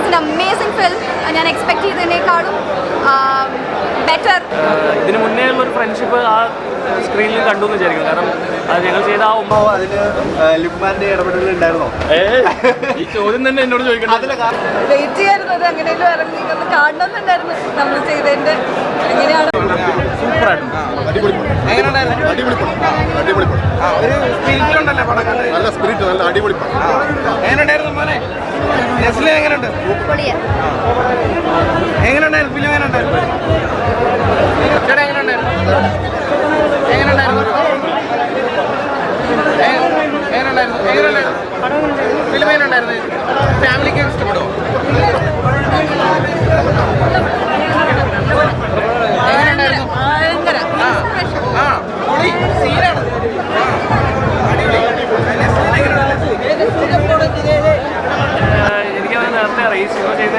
Was an amazing film ഞാൻ expect ചെയ്തതിനേക്കാളും better ah ഇതിന് മുന്നേ ഉള്ള ഒരു ഫ്രണ്ട്ഷിപ്പ് ആ സ്ക്രീനിൽ കണ്ടു എന്ന് വിചാരിക്കും കാരണം അത് ഞങ്ങൾ ചെയ്ത ആ ഒമ്പ അതിന് ലുക്മാന്റെ ഇടപെടൽ ഉണ്ടായിരുന്നോ? ഈ ചോദ്യം തന്നെ എന്നോട് ചോദിക്കണം വെയിറ്റ് ചെയ്യായിരുന്നു. അത് എങ്ങനെയും ഇറങ്ങി കാണണമെന്നുണ്ടായിരുന്നു നമ്മൾ ചെയ്തതിന്റെ. എങ്ങനെയാണ്? അടിപൊളി പടം. അടിപൊളി. അടിപൊളി നല്ല സ്പിരിറ്റ് നല്ല അടിപൊളി പടം. എങ്ങനെയുണ്ടായിരുന്നു മോനെ? നെസ്ലിൻ എങ്ങനെയുണ്ട് എങ്ങനെയുണ്ടായിരുന്നു ഫിലിം എങ്ങനെയുണ്ടായിരുന്നു ചേട്ടാ എങ്ങനെയുണ്ടായിരുന്നു എങ്ങനെയുണ്ടായിരുന്നു എങ്ങ- എങ്ങനെയുണ്ടായിരുന്നു എങ്ങനെയുണ്ടായിരുന്നു ഫിലിം എങ്ങനെയുണ്ടായിരുന്നു ഫാമിലിക്ക് ഇഷ്ടപ്പെടുമോ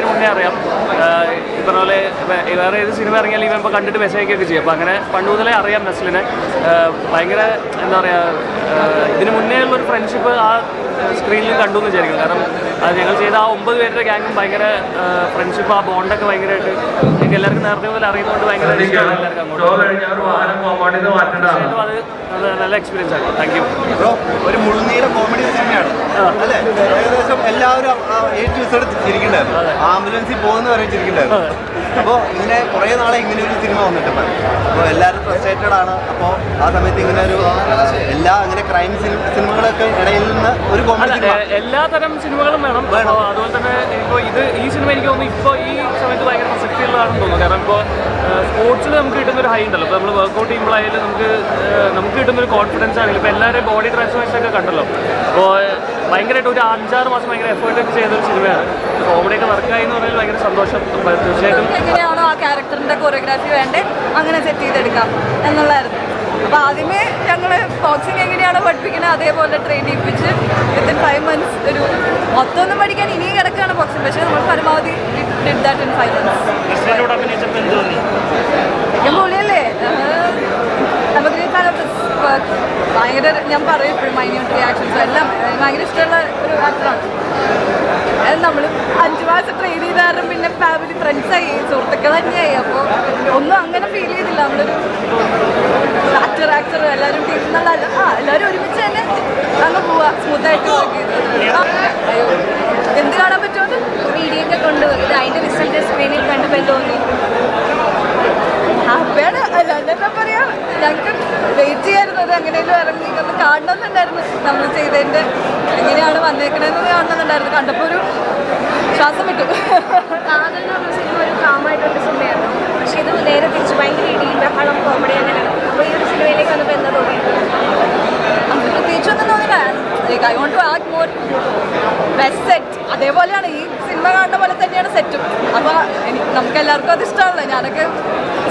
ചെയ്തതിന് മുന്നേ അറിയാം. ഈ പറഞ്ഞ പോലെ വേറെ ഏത് സിനിമ ഇറങ്ങിയാലും ഇവൻ ഇപ്പോൾ കണ്ടിട്ട് മെസ്സേജ് അയക്കുകയൊക്കെ ചെയ്യും. അപ്പോൾ അങ്ങനെ പണ്ട് മുതലേ അറിയാം നസ്ലിനെ. ഭയങ്കര എന്താ പറയുക ഇതിന് മുന്നേ ഉള്ളൊരു ഫ്രണ്ട്ഷിപ്പ് ആ സ്ക്രീനിൽ കണ്ടു എന്ന് വിചാരിക്കും കാരണം അത് ഞങ്ങൾ ചെയ്ത ആ ഒമ്പത് പേരുടെ ഗ്യാങ്ങും ഭയങ്കര ഫ്രണ്ട്ഷിപ്പ് ആ ബോണ്ടൊക്കെ ഭയങ്കരമായിട്ട് എനിക്ക് എല്ലാവർക്കും നേരത്തെ മുതൽ അറിയുന്നതുകൊണ്ട് ഭയങ്കര ഇഷ്ടമാണ് എല്ലാവർക്കും അങ്ങോട്ട്. അത് നല്ല- നല്ല എക്സ്പീരിയൻസ് ആണ്. താങ്ക് യു ബ്രോ ഒരു മുഴുനീര കോമഡി സിനിമയാണ് അല്ലേ? എല്ലാവരും എ ടു സെഡ് ചിരിക്കണ്ടായിരുന്നു ആംബുലൻസിൽ പോകുന്ന വരെ ചിരിക്കണ്ടായിരുന്നു അപ്പോൾ ഇങ്ങനെ കുറേ നാളെ ഇങ്ങനെ ഒരു സിനിമ വന്നിട്ടുണ്ട് അപ്പോൾ എല്ലാവരും ഫ്രസ്ട്രേറ്റഡ് ആണ്. അപ്പോൾ ആ സമയത്ത് ഇങ്ങനെ ഒരു എല്ലാ അങ്ങനെ ക്രൈം സിനിമകളൊക്കെ ഇടയിൽ നിന്ന് ഒരു കോമഡി എല്ലാ തരം സിനിമകളും വേണം. വേണം. അതുപോലെ തന്നെ ഇപ്പോൾ ഇത് ഈ സിനിമ എനിക്ക് തോന്നുന്നു ഇപ്പോൾ ഈ സമയത്ത് ഭയങ്കര പ്രസക്തിയുള്ളതാണെന്ന് തോന്നുന്നു. കാരണം ഇപ്പോൾ സ്പോർട്സിൽ നമുക്ക് കിട്ടുന്ന ഒരു ഹൈ ഉണ്ടല്ലോ. ഇപ്പോൾ നമ്മൾ വർക്കൗട്ട് ചെയ്യുമ്പോഴായാലും നമുക്ക് നമുക്ക് കിട്ടുന്ന ഒരു കോൺഫിഡൻസ് ആണെങ്കിലും ഇപ്പോൾ എല്ലാവരുടെയും ബോഡി ട്രാൻസ്ഫോർമേഷൻ ഒക്കെ കണ്ടല്ലോ. അപ്പോൾ ഭയങ്കരമായിട്ട് ഒരു അഞ്ചാറ് മാസം ഭയങ്കര എഫേർട്ട് ഒക്കെ ചെയ്തൊരു സിനിമയാണ്. കോമഡിയൊക്കെ വർക്കായി എന്ന് പറഞ്ഞാൽ ഭയങ്കര സന്തോഷം. തീർച്ചയായിട്ടും എങ്ങനെയാണോ ആ ക്യാരക്ടറിന്റെ കൊറിയോഗ്രാഫി വേണ്ടേ അങ്ങനെ സെറ്റ് ചെയ്തെടുക്കാം എന്നുള്ളതായിരുന്നു. അപ്പൊ ആദ്യമേ ഞങ്ങൾ ബോക്സിങ് എങ്ങനെയാണോ പഠിപ്പിക്കുന്നത് അതേപോലെ ട്രെയിൻ ചെയ്യിപ്പിച്ച് വിത്തിൻ ഫൈവ് മന്ത്സ് ഒരു മൊത്തമൊന്നും പഠിക്കാൻ ഇനിയും കിടക്കുകയാണ് ബോക്സിങ് പക്ഷേ നമ്മൾ പരമാവധി did that in five months പൊളിയല്ലേ? നമുക്ക് ഭയങ്കര ഞാൻ പറയും ഇപ്പോഴും മൈന്യൂട്ട് റിയാക്ഷൻസ് എല്ലാം ഭയങ്കര ഇഷ്ടമുള്ള ഒരു ആക്ടറാണ് മാസം ട്രെയിൻ ചെയ്താറും പിന്നെ ഫാമിലി ഫ്രണ്ട്സായി സുഹൃത്തുക്കൾ തന്നെയായി. അപ്പോൾ ഒന്നും അങ്ങനെ ഫീൽ ചെയ്തില്ല. നമ്മളൊരു ആക്ടർ ആക്ടർ എല്ലാവരും ടീം നല്ല ആ എല്ലാവരും ഒരുമിച്ച് തന്നെ അങ്ങ് പോവാ. സ്മൂത്തായിട്ട് വർക്ക് ചെയ്തത് എന്ത് കാണാൻ പറ്റുമോ വീഡിയോ ഒക്കെ ഇത് അതിന്റെ റിസൾട്ട് സ്ക്രീനിൽ കണ്ടപ്പോൾ തോന്നി. ഹാപ്പിയാണ് അല്ലാണ്ട് എന്താ പറയാ ഞങ്ങൾക്ക് വെയിറ്റ് ചെയ്യായിരുന്നു. അത് എങ്ങനെയും ഇറങ്ങി ഒന്ന് കാണണമെന്നുണ്ടായിരുന്നു. നമ്മൾ ചെയ്തതിന്റെ എങ്ങനെയാണ് വന്നേക്കണേന്ന് കാണണമെന്നുണ്ടായിരുന്നു. കണ്ടപ്പോൾ ഒരു ശ്വാസം വിട്ടു കാതൽ എന്ന് പറഞ്ഞ സിനിമ ഒരു കാമായിട്ടുള്ള സിനിമയാണ് പക്ഷേ ഇത് നേരെ തിരിച്ച് ഭയങ്കര ഇടിയും ബഹളം കോമഡി അങ്ങനെയാണ് അപ്പോൾ ഈ ഒരു സിനിമയിലേക്ക് വന്നപ്പോൾ എന്താ തോന്നിയത് നമുക്ക് പ്രത്യേകിച്ചൊന്നും തോന്നില്ല I want to act more best set അതേപോലെയാണ് ഈ സിനിമ കാണുന്ന പോലെ തന്നെയാണ് സെറ്റും അപ്പോൾ എനിക്ക് നമുക്ക് എല്ലാവർക്കും അത് ഇഷ്ടമാണല്ലോ. ഞാനൊക്കെ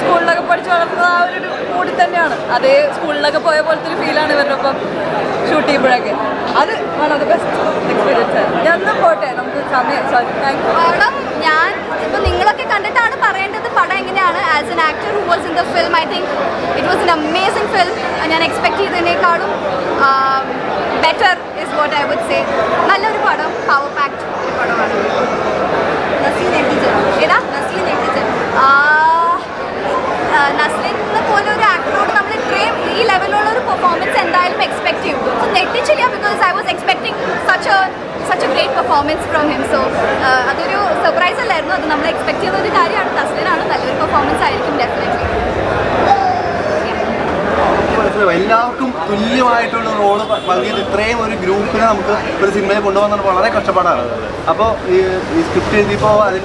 സ്കൂളിലൊക്കെ പഠിച്ച് വളർന്നത് ആ ഒരു മൂടി തന്നെയാണ്. അതേ സ്കൂളിലൊക്കെ പോയ പോലത്തെ ഒരു ഫീലാണ് ഇവരുടെ ഒപ്പം ഷൂട്ട് ചെയ്യുമ്പോഴൊക്കെ. അത് one of the best experience ഞാൻ ഒന്നും പോട്ടെ? നമുക്ക് സമയം. സോറി താങ്ക് യു ഞാൻ ഇപ്പോൾ നിങ്ങളൊക്കെ കണ്ടിട്ടാണ് പറയേണ്ടത് പടം എങ്ങനെയാണ്? As an actor who was in the film I think it was an amazing film ഞാൻ expect ചെയ്തതിനേക്കാളും better is what I would say നല്ലൊരു പടം പവർ പാക്ട് ഒരു പടമാണ്. നസ്ലിൻ എത്തിച്ചൻ ഏതാ? നസ്ലിൻ എത്തിച്ചൻ നസ്ലിൻ പോലെ ഒരു ആക്ടറോട് നമ്മൾ ഇത്രയും ഈ ലെവലുള്ള ഒരു പെർഫോമൻസ് എന്തായാലും എക്സ്പെക്ട് ചെയ്യും. So നെട്ടിച്ചില്ല because I was expecting such such a great performance from him so അതൊരു സർപ്രൈസ് അല്ലായിരുന്നു. അത് നമ്മൾ എക്സ്പെക്ട് ചെയ്യുന്ന ഒരു കാര്യമാണ്. നസ്ലിനാണ് നല്ലൊരു പെർഫോമൻസ് ആയിരിക്കും ഡെഫിനറ്റ്ലി എല്ലാവർക്കും തുല്യമായിട്ടുള്ള റോൾ പകുതി ഇത്രയും ഒരു ഗ്രൂപ്പിനെ നമുക്ക് ഒരു സിനിമയിൽ കൊണ്ടുപോകുന്നത് വളരെ കഷ്ടപ്പാടാണ്. അപ്പോൾ ഈ സ്ക്രിപ്റ്റ് എഴുതിയപ്പോൾ അതിൽ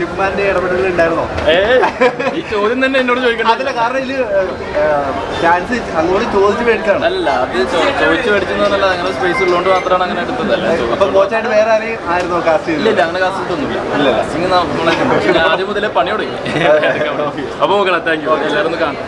ലുക്മാന്റെ ഇടപെടൽ ഉണ്ടായിരുന്നോ? ഈ ചോദ്യം തന്നെ എന്നോട് ചോദിക്കണം അതിന്റെ കാരണം ഇതിൽ ചാൻസ് അങ്ങോട്ട് ചോദിച്ചു മേടിച്ചാണ്. അല്ല അത് ചോദിച്ചു മേടിച്ചെന്നല്ല അങ്ങനെ സ്പേസ് ഉള്ളതുകൊണ്ട് മാത്രമാണ് അങ്ങനെ എടുത്തതല്ല അപ്പോൾ കോച്ചായിട്ട് വേറെ ആരെയും ആയിരുന്നോ കാസ്റ്റ് ഇല്ല ചെയ്തത്? ഇല്ല അങ്ങനെ കാസ്റ്റ് ഇല്ല. കാസിങ് നമ്മളെ ആദ്യം മുതലേ പണി തുടങ്ങി. അപ്പോൾ നോക്കണം താങ്ക് യു എല്ലാവരും ഒന്ന് കാണാം.